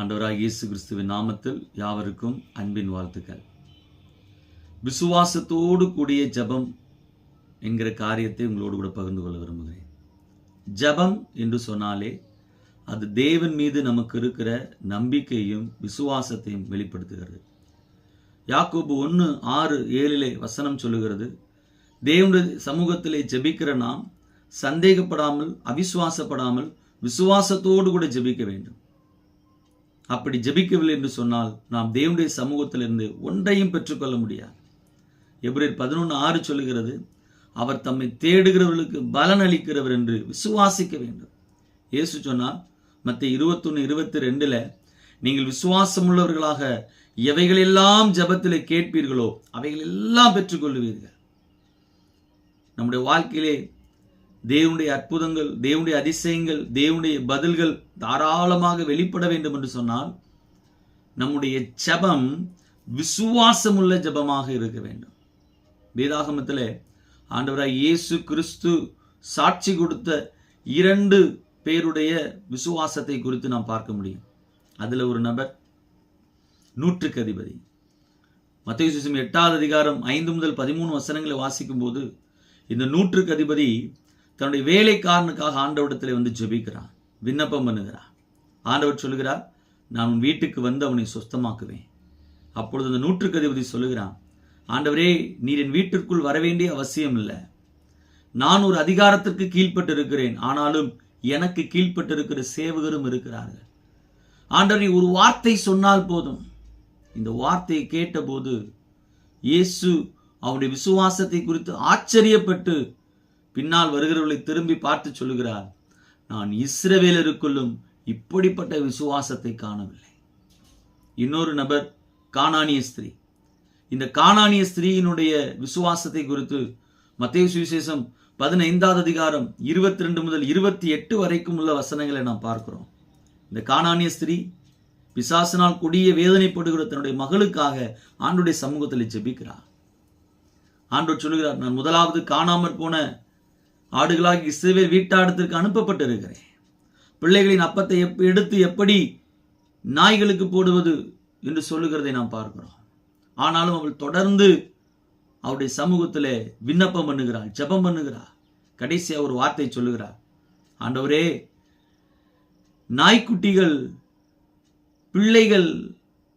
ஆண்டவராக இயேசு கிறிஸ்துவின் நாமத்தில் யாவருக்கும் அன்பின் வாழ்த்துக்கள். விசுவாசத்தோடு கூடிய ஜெபம் என்கிற காரியத்தை உங்களோடு கூட பகிர்ந்து கொள்ள விரும்புகிறேன். ஜெபம் என்று சொன்னாலே அது தேவன் மீது நமக்கு இருக்கிற நம்பிக்கையும் விசுவாசத்தையும் வெளிப்படுத்துகிறது. யாக்கோபு ஒன்று ஆறு ஏழிலே வசனம் சொல்லுகிறது தேவனுடைய சமூகத்திலே ஜெபிக்கிற நாம் சந்தேகப்படாமல் அவிசுவாசப்படாமல் விசுவாசத்தோடு கூட ஜெபிக்க வேண்டும். அப்படி ஜெபிக்கவில்லை என்று சொன்னால் நாம் தேவனுடைய சமூகத்திலிருந்து ஒன்றையும் பெற்றுக்கொள்ள முடியாது. எப்ரேர் பதினொன்று ஆறு சொல்லுகிறது அவர் தம்மை தேடுகிறவர்களுக்கு பலன் அளிக்கிறவர் என்று விசுவாசிக்க வேண்டும். இயேசு சொன்னால் மற்ற இருபத்தொன்று இருபத்தி ரெண்டில் நீங்கள் விசுவாசம் உள்ளவர்களாக எவைகளெல்லாம் ஜபத்தில் கேட்பீர்களோ அவைகள் எல்லாம் நம்முடைய வாழ்க்கையிலே தேவனுடைய அற்புதங்கள் தேவனுடைய அதிசயங்கள் தேவனுடைய பதில்கள் தாராளமாக வெளிப்பட வேண்டும் என்று சொன்னால் நம்முடைய ஜெபம் விசுவாசமுள்ள ஜெபமாக இருக்க வேண்டும். வேதாகமத்தில் ஆண்டவராய் இயேசு கிறிஸ்து சாட்சி கொடுத்த இரண்டு பேருடைய விசுவாசத்தை குறித்து நாம் பார்க்க முடியும். அதில் ஒரு நபர் நூற்றுக்கு அதிபதி. மத்திய சுசம் எட்டாவது அதிகாரம் ஐந்து முதல் பதிமூணு வசனங்களை வாசிக்கும் போது இந்த நூற்றுக்கு அதிபதி தன்னுடைய வேலைக்காரனுக்காக ஆண்டவரிடத்தில் வந்து ஜெபிக்கிறான். விண்ணப்பம் பண்ணுகிறான். ஆண்டவர் சொல்லுகிறார் நான் உன் வீட்டுக்கு வந்து அவனை சுத்தமாக்குவேன் அப்பொழுது அந்த நூற்றுக்கு அதிபதி சொல்லுகிறான் ஆண்டவரே நீர் என் வீட்டிற்குள் வரவேண்டிய அவசியம் இல்லை. நான் ஒரு அதிகாரத்திற்கு கீழ்ப்பட்டு இருக்கிறேன் ஆனாலும் எனக்கு கீழ்ப்பட்டு இருக்கிற சேவகரும் இருக்கிறார்கள். ஆண்டவர் நீ ஒரு வார்த்தை சொன்னால் போதும். இந்த வார்த்தையை கேட்டபோது இயேசு அவருடைய விசுவாசத்தை குறித்து ஆச்சரியப்பட்டு பின்னால் வருகிறவர்களை திரும்பி பார்த்து சொல்கிறார் நான் இஸ்ரவேலருக்குள்ளும் இப்படிப்பட்ட விசுவாசத்தை காணவில்லை. இன்னொரு நபர் காணானிய ஸ்திரீ. இந்த காணானிய ஸ்திரீயினுடைய விசுவாசத்தை குறித்து மத்திய சுவிசேஷம் பதினைந்தாவது அதிகாரம் இருபத்தி ரெண்டு முதல் இருபத்தி எட்டு வரைக்கும் உள்ள வசனங்களை நாம் பார்க்கிறோம். இந்த காணானிய ஸ்திரீ பிசாசினால் கொடிய வேதனைப்படுகிற தன்னுடைய மகளுக்காக ஆண்டுடைய சமூகத்தில் ஜெபிக்கிறார். ஆண்டோர் சொல்லுகிறார் நான் முதலாவது காணாமற் போன ஆடுகளாகி இஸ்ரவேல் வீட்டாடத்திற்கு அனுப்பப்பட்டிருக்கிறேன். பிள்ளைகளின் அப்பத்தை எப் எடுத்து எப்படி நாய்களுக்கு போடுவது என்று சொல்லுகிறதை நாம் பார்க்கிறோம். ஆனாலும் அவள் தொடர்ந்து அவருடைய சமூகத்தில் விண்ணப்பம் பண்ணுகிறாள் ஜெபம் பண்ணுகிறாள். கடைசியாக ஒரு வார்த்தை சொல்லுகிறார் ஆண்டவரே நாய்க்குட்டிகள் பிள்ளைகள்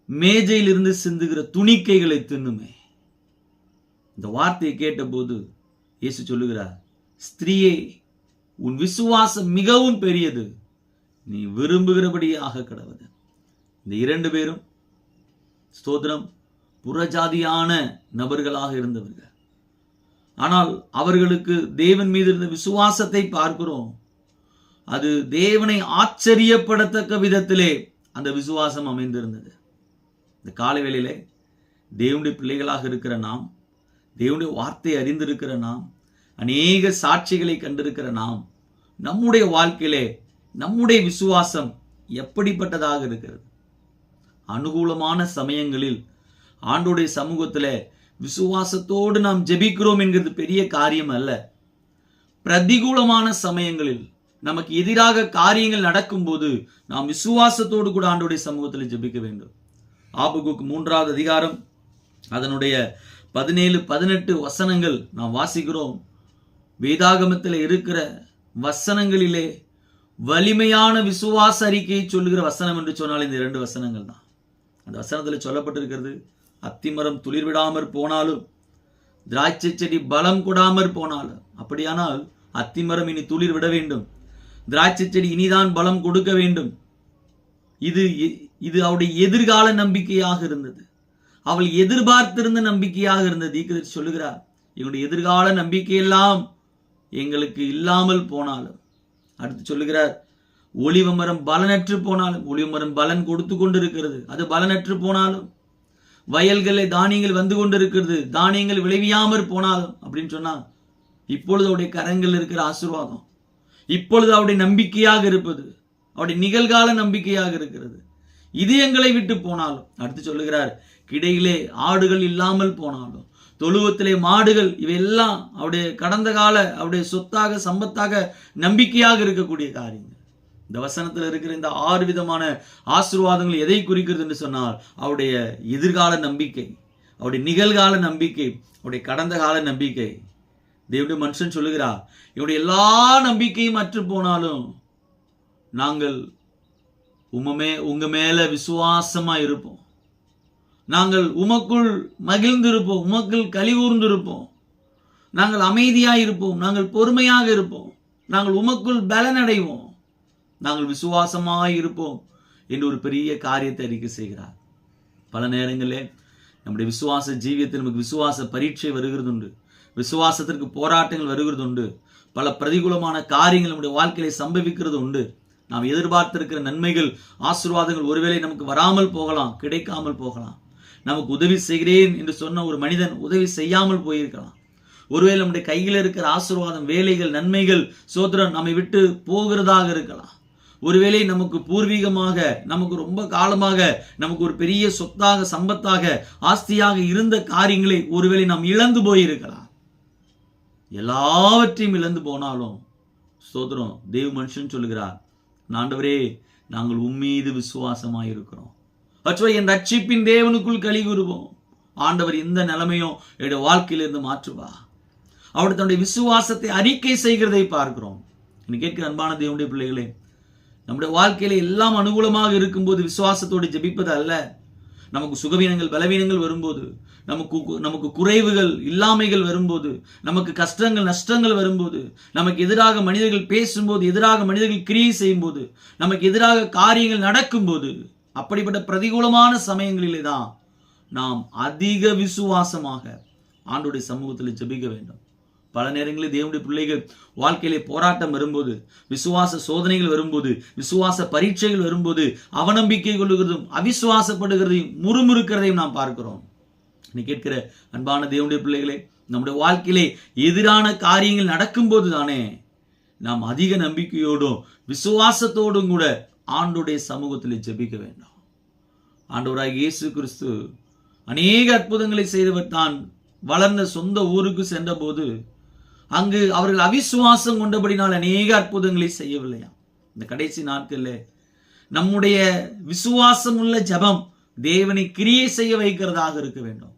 மேஜையிலிருந்து சிந்துகிற துணிக்கைகளை தின்னுமே. இந்த வார்த்தையை கேட்டபோது இயேசு சொல்லுகிறார் ஸ்திரீயே உன் விசுவாசம் மிகவும் பெரியது. நீ விரும்புகிறபடியாக கடவுது இந்த இரண்டு பேரும் ஸ்தோத்திரம் புறஜாதியான நபர்களாக இருந்தவர்கள். ஆனால் அவர்களுக்கு தேவன் மீது இருந்த விசுவாசத்தை பார்க்கிறோம். அது தேவனை ஆச்சரியப்படத்தக்க விதத்திலே அந்த விசுவாசம் அமைந்திருந்தது. இந்த காலை வேளையிலே தேவனுடைய பிள்ளைகளாக இருக்கிற நாம் தேவனுடைய வார்த்தை அறிந்திருக்கிற நாம் அநேக சாட்சிகளை கண்டிருக்கிற நாம் நம்முடைய வாழ்க்கையிலே நம்முடைய விசுவாசம் எப்படிப்பட்டதாக இருக்கிறது? அனுகூலமான சமயங்களில் ஆண்டோடைய சமூகத்தில் விசுவாசத்தோடு நாம் ஜெபிக்கிறோம் என்கிறது பெரிய காரியம் அல்ல. பிரதிகூலமான சமயங்களில் நமக்கு எதிராக காரியங்கள் நடக்கும்போது நாம் விசுவாசத்தோடு கூட ஆண்டோடைய சமூகத்தில் ஜெபிக்க வேண்டும். ஆபுகுக்கு மூன்றாவது அதிகாரம் அதனுடைய பதினேழு பதினெட்டு வசனங்கள் நாம் வாசிக்கிறோம். வேதாகமத்தில் இருக்கிற வசனங்களிலே வலிமையான விசுவாச அறிக்கையை சொல்லுகிற வசனம் என்று சொன்னால் இந்த இரண்டு வசனங்கள் தான். அந்த வசனத்தில் சொல்லப்பட்டிருக்கிறது அத்திமரம் துளிர் விடாமற் போனாலும் திராட்சை செடி பலம் கொடாமற் போனாலும் அப்படியானால் அத்திமரம் இனி துளிர் விட வேண்டும். திராட்சை செடி இனிதான் பலம் கொடுக்க வேண்டும். இது இது அவருடைய எதிர்கால நம்பிக்கையாக இருந்தது. அவள் எதிர்பார்த்திருந்த நம்பிக்கையாக இருந்தது. தீக்கதர் சொல்லுகிறார் இவனுடைய எதிர்கால நம்பிக்கையெல்லாம் எங்களுக்கு இல்லாமல் போனாலும். அடுத்து சொல்லுகிறார் ஒளிவ மரம் பலனற்று போனாலும் ஒளிவ மரம் பலன் கொடுத்து கொண்டிருக்கிறது. அது பலனற்று போனாலும் வயல்களில் தானியங்கள் வந்து கொண்டிருக்கிறது. தானியங்கள் விளைவியாமற் போனாலும் அப்படின்னு சொன்னால் இப்பொழுது அவருடைய கரங்கள் இருக்கிற ஆசீர்வாதம் இப்பொழுது அவருடைய நம்பிக்கையாக இருப்பது அவருடைய நிகழ்கால நம்பிக்கையாக இருக்கிறது. இது எங்களை விட்டு போனாலும் அடுத்து சொல்லுகிறார் கிடையிலே ஆடுகள் இல்லாமல் போனாலும் தொழுவத்திலே மாடுகள் இவையெல்லாம் அவருடைய கடந்த கால அவருடைய சொத்தாக சம்பத்தாக நம்பிக்கையாக இருக்கக்கூடிய காரியங்கள். இந்த வசனத்தில் இருக்கிற இந்த ஆறு விதமான ஆசீர்வாதங்கள் எதை குறிக்கிறது என்று சொன்னால் அவருடைய எதிர்கால நம்பிக்கை அவருடைய நிகழ்கால நம்பிக்கை அவருடைய கடந்த கால நம்பிக்கை. தேவனுடைய மனுஷன் சொல்லுகிறார் இவருடைய எல்லா நம்பிக்கையும் அற்று போனாலும் நாங்கள் உமமே உங்க மேல விசுவாசமா இருப்போம். நாங்கள் உமக்குள் மகிழ்ந்திருப்போம் உமக்குள் கழிவூர்ந்திருப்போம் நாங்கள் அமைதியாக இருப்போம் நாங்கள் பொறுமையாக இருப்போம். நாங்கள் உமக்குள் பலனடைவோம். நாங்கள் விசுவாசமாக இருப்போம் என்று ஒரு பெரிய காரியத்தை அறிக்கை செய்கிறார். பல நேரங்களில் நம்முடைய விசுவாச ஜீவியத்தில் நமக்கு விசுவாச பரீட்சை வருகிறது உண்டு விசுவாசத்திற்கு போராட்டங்கள் வருகிறது உண்டு பல பிரதிகூலமான காரியங்கள் நம்முடைய வாழ்க்கையில சம்பவிக்கிறது உண்டு நாம் எதிர்பார்த்திருக்கிற நன்மைகள் ஆசீர்வாதங்கள் ஒருவேளை நமக்கு வராமல் போகலாம் கிடைக்காமல் போகலாம். நமக்கு உதவி செய்கிறேன் என்று சொன்ன ஒரு மனிதன் உதவி செய்யாமல் போயிருக்கலாம். ஒருவேளை நம்முடைய கையில் இருக்கிற ஆசீர்வாதம் வேலைகள் நன்மைகள் சோதரன் நம்மை விட்டு போகிறதாக இருக்கலாம். ஒருவேளை நமக்கு பூர்வீகமாக நமக்கு ரொம்ப காலமாக நமக்கு ஒரு பெரிய சொத்தாக சம்பத்தாக ஆஸ்தியாக இருந்த காரியங்களை ஒருவேளை நாம் இழந்து போயிருக்கலாம். எல்லாவற்றையும் இழந்து போனாலும் சோதரம் தேவ் மனுஷன் சொல்லுகிறார் நாண்டவரே நாங்கள் உம்மீது விசுவாசமாக இருக்கிறோம் அச்சோ என் ரட்சிப்பின் தேவனுக்குள் கலி கூறுவோம். ஆண்டவர் இந்த நிலைமையும் என்னுடைய வாழ்க்கையிலிருந்து மாற்றுவா. அவர் தன்னுடைய விசுவாசத்தை அறிக்கை செய்கிறதை பார்க்கிறோம். இன்னைக்கு கேட்கிற அன்பான தேவனுடைய பிள்ளைகளே நம்முடைய வாழ்க்கையில எல்லாம் அனுகூலமாக இருக்கும்போது விசுவாசத்தோடு ஜெபிப்பது அல்ல. நமக்கு சுகவீனங்கள் பலவீனங்கள் வரும்போது நமக்கு நமக்கு குறைவுகள் இல்லாமைகள் வரும்போது நமக்கு கஷ்டங்கள் நஷ்டங்கள் வரும்போது நமக்கு எதிராக மனிதர்கள் பேசும்போது எதிராக மனிதர்கள் கிரியை செய்யும்போது நமக்கு எதிராக காரியங்கள் நடக்கும்போது அப்படிப்பட்ட பிரதிகூலமான சமயங்களிலே தான் நாம் அதிக விசுவாசமாக ஆண்டுடைய சமூகத்தில் ஜெபிக்க வேண்டும். பல நேரங்களில் தேவனுடைய பிள்ளைகள் வாழ்க்கையிலே போராட்டம் வரும்போது விசுவாச சோதனைகள் வரும்போது விசுவாச பரீட்சைகள் வரும்போது அவநம்பிக்கை கொள்ளுகிறதும் அவிசுவாசப்படுகிறதையும் முறுமுறுக்கிறதையும் நாம் பார்க்கிறோம். நீ கேட்கிற அன்பான தேவனுடைய பிள்ளைகளே நம்முடைய வாழ்க்கையிலே எதிரான காரியங்கள் நடக்கும்போது தானே நாம் அதிக நம்பிக்கையோடும் விசுவாசத்தோடும் கூட ஆண்டுடைய சமூகத்தில் ஜெபிக்க வேண்டும். ஆண்டவராக இயேசு கிறிஸ்து அநேக அற்புதங்களை செய்தவர் தான் வளர்ந்த சொந்த ஊருக்கு சென்றபோது அங்கு அவர்கள் அவிசுவாசம் கொண்டபடினால் அநேக அற்புதங்களை செய்யவில்லையாம் இந்த கடைசி நாட்களில் நம்முடைய விசுவாசம் உள்ள ஜெபம் தேவனை கிரியை செய்ய வைக்கிறதாக இருக்க வேண்டும்.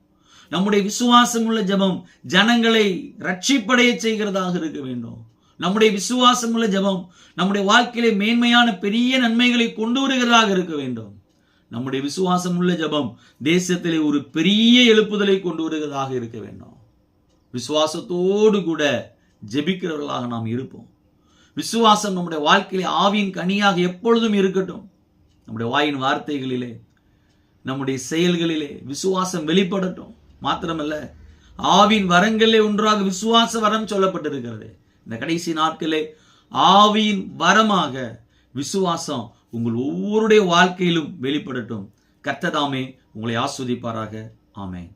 நம்முடைய விசுவாசம் உள்ள ஜெபம் ஜனங்களை ரட்சிப்படைய செய்கிறதாக இருக்க வேண்டும். நம்முடைய விசுவாசம் உள்ள ஜெபம் நம்முடைய வாழ்க்கையிலே மேன்மையான பெரிய நன்மைகளை கொண்டு வருகிறதாக இருக்க வேண்டும். நம்முடைய விசுவாசம் உள்ள ஜெபம் தேசத்திலே ஒரு பெரிய எழுப்புதலை கொண்டு வருகிறதாக இருக்க வேண்டும். விசுவாசத்தோடு கூட ஜெபிக்கிறவர்களாக நாம் இருப்போம். விசுவாசம் நம்முடைய வாழ்க்கையிலே ஆவியின் கனியாக எப்பொழுதும் இருக்கட்டும். நம்முடைய வாயின் வார்த்தைகளிலே நம்முடைய செயல்களிலே விசுவாசம் வெளிப்படட்டும். மாத்திரமல்ல ஆவின் வரங்களிலே ஒன்றாக விசுவாச வரம் சொல்லப்பட்டிருக்கிறது. இந்த கடைசி நாட்களே ஆவியின் வரமாக விசுவாசம் உங்கள் ஒவ்வொருடைய வாழ்க்கையிலும் வெளிப்படட்டும். கர்த்ததாமே உங்களை ஆஸ்வதிப்பாராக. ஆமென்.